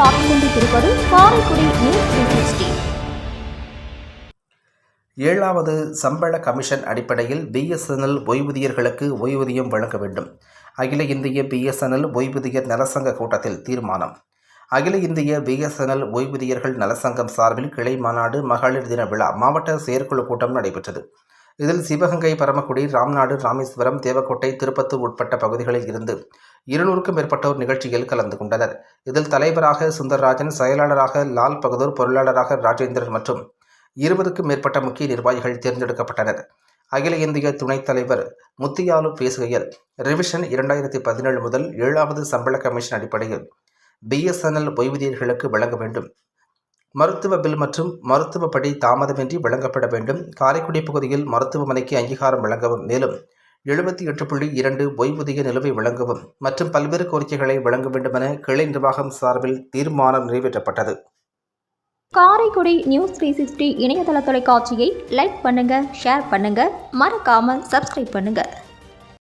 கொண்டிருப்பது Karaikudi news three ஏழாவது சம்பள கமிஷன் அடிப்படையில் பிஎஸ்என்எல் ஓய்வூதியர்களுக்கு ஓய்வூதியம் வழங்க வேண்டும். அகில இந்திய பிஎஸ்என்எல் ஓய்வூதியர் நலசங்க கூட்டத்தில் தீர்மானம். அகில இந்திய பிஎஸ்என்எல் ஓய்வூதியர்கள் நலசங்கம் சார்பில் கிளை மாநாடு மகளிர் தின விழா மாவட்ட செயற்குழு கூட்டம் நடைபெற்றது. இதில் சிவகங்கை பரமக்குடி ராம்நாடு ராமேஸ்வரம் தேவக்கோட்டை திருப்பத்தூர் உட்பட்ட பகுதிகளில் இருந்து இருநூறுக்கும் மேற்பட்டோர் நிகழ்ச்சியில் கலந்து கொண்டனர். இதில் தலைவராக சுந்தர்ராஜன் செயலாளராக லால் பகதூர் பொருளாளராக ராஜேந்திரன் மற்றும் இருபதுக்கும் மேற்பட்ட முக்கிய நிர்வாகிகள் தேர்ந்தெடுக்கப்பட்டனர். அகில இந்திய துணைத் தலைவர் முத்தியாலு பேசுகையில் ரிவிஷன் இரண்டாயிரத்தி பதினேழு முதல் ஏழாவது சம்பள கமிஷன் அடிப்படையில் பிஎஸ்என்எல் ஓய்வூதியர்களுக்கு வழங்க வேண்டும். மருத்துவ பில் மற்றும் மருத்துவ படி தாமதமின்றி வழங்கப்பட வேண்டும். காரைக்குடி பகுதியில் மருத்துவமனைக்கு அங்கீகாரம் வழங்கவும் மேலும் எழுபத்தி எட்டு புள்ளி இரண்டு ஓய்வூதிய நிலுவை வழங்கவும் மற்றும் பல்வேறு கோரிக்கைகளை வழங்க வேண்டுமென கிளை நிர்வாகம் சார்பில் தீர்மானம் நிறைவேற்றப்பட்டது. காரைக்குடி நியூஸ் த்ரீ சிக்ஸ்டி இணையதள தொலைக்காட்சியை லைக் பண்ணுங்க ஷேர் பண்ணுங்க மறக்காமல் சப்ஸ்கிரைப் பண்ணுங்க.